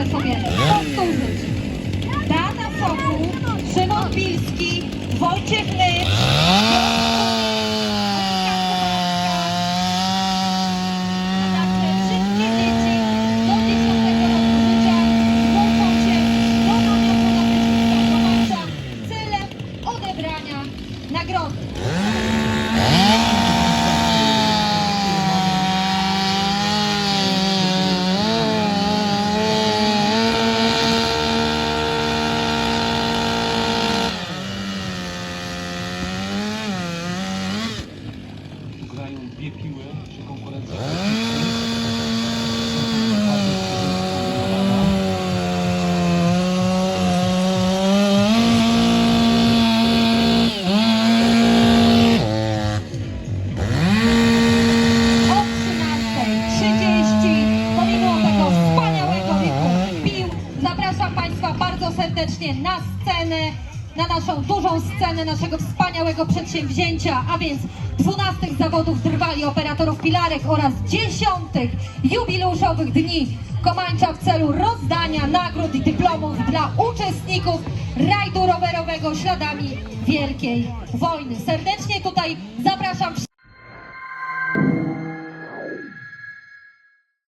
pozwolę sobie powtórzyć. Beata Sokół, Szymon Pilski, Wojciech Lich, a dwie piły przy konkurencji. o 13.30 pomimo tego wspaniałego wieku pił zapraszam Państwa bardzo serdecznie na scenę, na naszą dużą scenę naszego wspaniałego przedsięwzięcia, a więc 12 zawodów trwali operatorów pilarek oraz 10 jubileuszowych dni Komańcza w celu rozdania nagród i dyplomów dla uczestników rajdu rowerowego śladami Wielkiej Wojny. Serdecznie tutaj zapraszam